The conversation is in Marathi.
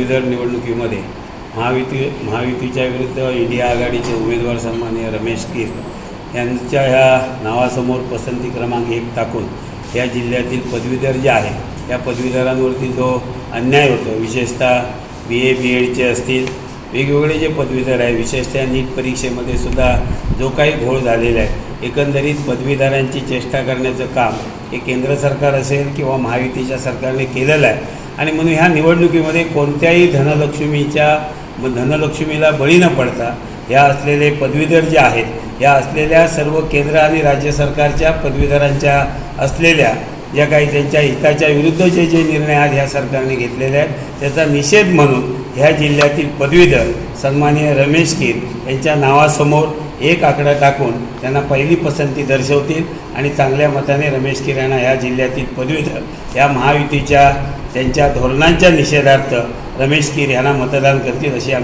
पदवीधर निवडणुकीमध्ये महायुती महायुतीच्या विरुद्ध इंडिया आघाडीचे उमेदवार सन्माननीय रमेश कीर यांच्या ह्या नावासमोर पसंती क्रमांक एक टाकून या जिल्ह्यातील पदवीधर जे आहे या पदवीधरांवरती जो अन्याय होतो विशेषतः बी ए बी एडचे असतील वेगवेगळे जे पदवीधर आहे विशेषतः नीट परीक्षेमध्ये सुद्धा जो काही घोळ झालेला आहे एकंदरीत पदवीधरांची चेष्टा करण्याचं काम हे केंद्र सरकार असेल किंवा महायुतीच्या सरकारने केलेलं आहे. आणि म्हणून ह्या निवडणुकीमध्ये कोणत्याही धनलक्ष्मीच्या धनलक्ष्मीला बळी न पडता ह्या असलेले पदवीधर जे आहेत या असलेल्या सर्व केंद्र आणि राज्य सरकारच्या पदवीधरांच्या असलेल्या ज्या काही त्यांच्या हिताच्या विरुद्ध जे जे निर्णय आज ह्या सरकारने घेतलेले आहेत त्याचा निषेध म्हणून ह्या जिल्ह्यातील पदवीधर सन्माननीय रमेश कीर यांच्या नावासमोर एक आकडा टाकून त्यांना पहिली पसंती दर्शवतील आणि चांगल्या मताने रमेश कीर यांना ह्या जिल्ह्यातील पदवीधर या महायुतीच्या त्यांच्या धोरणांच्या निषेधार्थ रमेश कीर यांना मतदान करतील अशी आम्ही